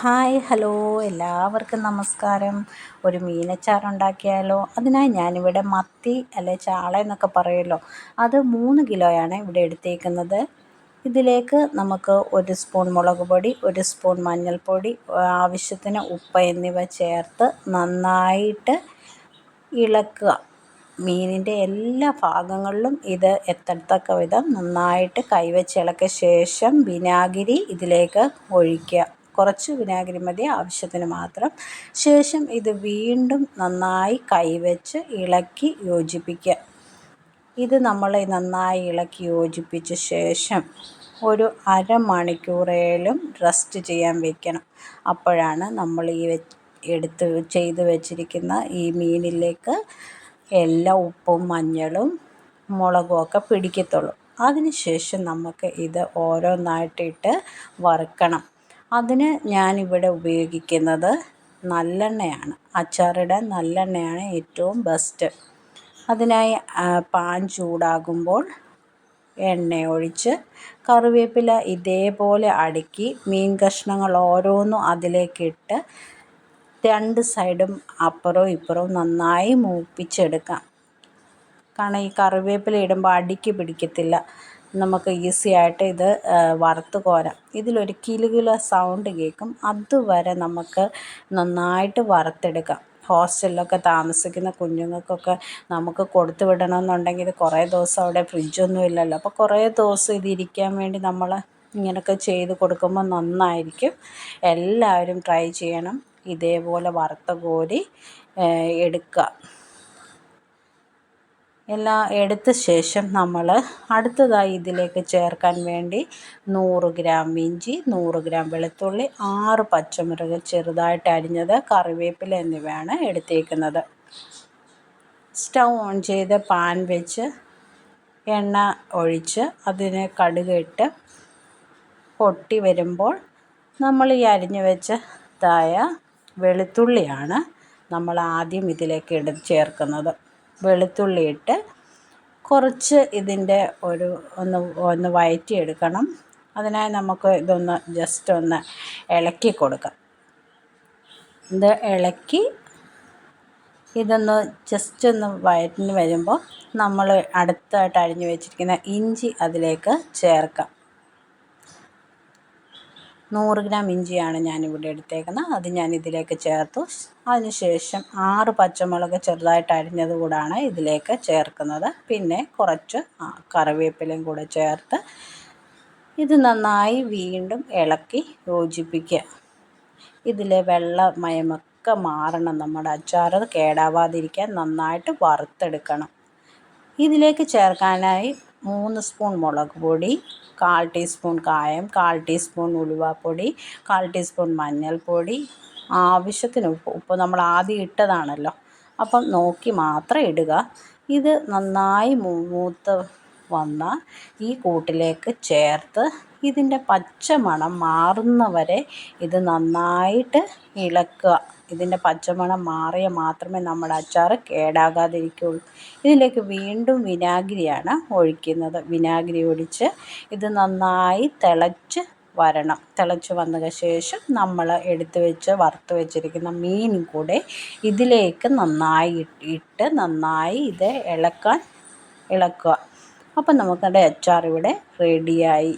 Hi hello. എല്ലാവർക്കും നമസ്കാരം. ഒരു മീനച്ചാർ ഉണ്ടാക്കിയാലോ? അതിനായി ഞാനിവിടെ മത്തി അല്ലെ ചാള എന്നൊക്കെ പറയുമല്ലോ അത് മൂന്ന് കിലോയാണ് ഇവിടെ എടുത്തേക്കുന്നത്. ഇതിലേക്ക് നമുക്ക് ഒരു സ്പൂൺ മുളക് പൊടി ഒരു സ്പൂൺ മഞ്ഞൾപ്പൊടി ആവശ്യത്തിന് ഉപ്പ് എന്നിവ ചേർത്ത് നന്നായിട്ട് ഇളക്കുക. മീനിന്റെ എല്ലാ ഭാഗങ്ങളിലും ഇത് എത്തത്തക്ക വിധം നന്നായിട്ട് കൈവച്ചിളക്കിയ ശേഷം വിനാഗിരി ഇതിലേക്ക് ഒഴിക്കുക. കുറച്ച് വിനാഗിരി മതി ആവശ്യത്തിന് മാത്രം. ശേഷം ഇത് വീണ്ടും നന്നായി കൈവച്ച് ഇളക്കി യോജിപ്പിക്കുക. ഇത് നമ്മൾ നന്നായി ഇളക്കി യോജിപ്പിച്ച ശേഷം ഒരു അരമണിക്കൂറേലും റെസ്റ്റ് ചെയ്യാൻ വെക്കണം. അപ്പോഴാണ് നമ്മൾ ഈ എടുത്ത് ചെയ്ത് വെച്ചിരിക്കുന്ന ഈ മീനിലേക്ക് എല്ലാ ഉപ്പും മഞ്ഞളും മുളകും ഒക്കെ പിടിക്കത്തുള്ളൂ. അതിന് ശേഷം നമുക്ക് ഇത് ഓരോന്നായിട്ടിട്ട് വറുക്കണം. അതിന് ഞാനിവിടെ ഉപയോഗിക്കുന്നത് നല്ലെണ്ണയാണ്. അച്ചാറിടാൻ നല്ലെണ്ണയാണ് ഏറ്റവും ബെസ്റ്റ് അതിനായി പാൻ ചൂടാകുമ്പോൾ എണ്ണ ഒഴിച്ച് കറിവേപ്പില ഇതേപോലെ അടുക്കി മീൻ കഷ്ണങ്ങൾ ഓരോന്നും അതിലേക്കിട്ട് രണ്ട് സൈഡും അപ്പുറവും ഇപ്പുറവും നന്നായി മൂപ്പിച്ചെടുക്കാം. കാരണം ഈ കറിവേപ്പില ഇടുമ്പോൾ അടിക്ക് പിടിക്കത്തില്ല. നമുക്ക് ഈസി ആയിട്ട് ഇത് വറുത്ത് കോരാം. ഇതിലൊരു കിലുകില സൗണ്ട് കേൾക്കും. അതുവരെ നമുക്ക് നന്നായിട്ട് വറുത്തെടുക്കാം. ഹോസ്റ്റലിലൊക്കെ താമസിക്കുന്ന കുഞ്ഞുങ്ങൾക്കൊക്കെ നമുക്ക് കൊടുത്തു വിടണമെന്നുണ്ടെങ്കിൽ കുറേ ദിവസം അവിടെ ഫ്രിഡ്ജൊന്നും ഇല്ലല്ലോ. അപ്പോൾ കുറേ ദിവസം ഇതിരിക്കാൻ വേണ്ടി നമ്മൾ ഇങ്ങനെയൊക്കെ ചെയ്ത് കൊടുക്കുമ്പോൾ നന്നായിരിക്കും. എല്ലാവരും ട്രൈ ചെയ്യണം. ഇതേപോലെ വറുത്ത കോരി എടുക്കുക എല്ലാം എടുത്ത ശേഷം നമ്മൾ അടുത്തതായി ഇതിലേക്ക് ചേർക്കാൻ വേണ്ടി നൂറ് ഗ്രാം ഇഞ്ചി നൂറ് ഗ്രാം വെളുത്തുള്ളി ആറ് പച്ചമുളക് ചെറുതായിട്ട് അരിഞ്ഞത് കറിവേപ്പില എന്നിവയാണ് എടുത്തേക്കുന്നത്. സ്റ്റൗ ഓൺ ചെയ്ത് പാൻ വെച്ച് എണ്ണ ഒഴിച്ച് അതിന് കടുക് ഇട്ട് പൊട്ടി വരുമ്പോൾ നമ്മൾ ഈ അരിഞ്ഞു വെച്ചതായ വെളുത്തുള്ളിയാണ് നമ്മൾ ആദ്യം ഇതിലേക്ക് എടുത്ത് ചേർക്കുന്നത്. വെളുത്തുള്ളി ഇട്ട് കുറച്ച് ഇതിന്റെ ഒരു ഒന്ന് ഒന്ന് വയറ്റി എടുക്കണം അതിനായി നമുക്ക് ഇതൊന്ന് ജസ്റ്റ് ഒന്ന് ഇളക്കി കൊടുക്കാം. ഇത് ഇളക്കി ഇതൊന്ന് ജസ്റ്റ് ഒന്ന് വയറ്റിന് വരുമ്പോൾ നമ്മൾ അടുത്തായിട്ട് അരിഞ്ഞു വെച്ചിരിക്കുന്ന ഇഞ്ചി അതിലേക്ക് ചേർക്കാം. നൂറ് ഗ്രാം ഇഞ്ചിയാണ് ഞാനിവിടെ എടുത്തേക്കുന്നത്. അത് ഞാൻ ഇതിലേക്ക് ചേർത്തു. അതിനുശേഷം ആറ് പച്ചമുളക് ചെറുതായിട്ട് അരിഞ്ഞത് കൂടാണ് ഇതിലേക്ക് ചേർക്കുന്നത്. പിന്നെ കുറച്ച് കറിവേപ്പിലയും കൂടെ ചേർത്ത് ഇത് നന്നായി വീണ്ടും ഇളക്കി യോജിപ്പിക്കുക. ഇതിലെ വെള്ളമയമൊക്കെ മാറണം. നമ്മുടെ അച്ചാർ കേടാവാതിരിക്കാൻ നന്നായിട്ട് വറുത്തെടുക്കണം. ഇതിലേക്ക് ചേർക്കാനായി മൂന്ന് സ്പൂൺ മുളക് പൊടി കാൽ ടീസ്പൂൺ കായം കാൽ ടീസ്പൂൺ ഉലുവാപ്പൊടി കാൽ ടീസ്പൂൺ മഞ്ഞൾപ്പൊടി. ആവശ്യത്തിന് ഉപ്പ് ഉപ്പ് നമ്മൾ ആദ്യം ഇട്ടതാണല്ലോ. അപ്പം നോക്കി മാത്രം ഇടുക. ഇത് നന്നായി മൂത്ത് വന്നാൽ ഈ കൂട്ടിലേക്ക് ചേർത്ത് ഇതിന്റെ പച്ച മണം മാറുന്നവരെ ഇത് നന്നായിട്ട് ഇളക്കുക. ഇതിന്റെ പച്ചമണം മാറിയാൽ മാത്രമേ നമ്മുടെ അച്ചാർ കേടാകാതിരിക്കുകയുള്ളൂ. ഇതിലേക്ക് വീണ്ടും വിനാഗിരിയാണ് ഒഴിക്കുന്നത്. വിനാഗിരി ഒഴിച്ച് ഇത് നന്നായി തിളച്ച് വരണം. തിളച്ച് വന്നതിന് ശേഷം നമ്മൾ എടുത്ത് വെച്ച് വറുത്ത് വെച്ചിരിക്കുന്ന മീനും കൂടെ ഇതിലേക്ക് നന്നായി ഇട്ട് നന്നായി ഇത് ഇളക്കാൻ ഇളക്കുക. അപ്പം നമുക്കത് അച്ചാർ ഇവിടെ റെഡിയായി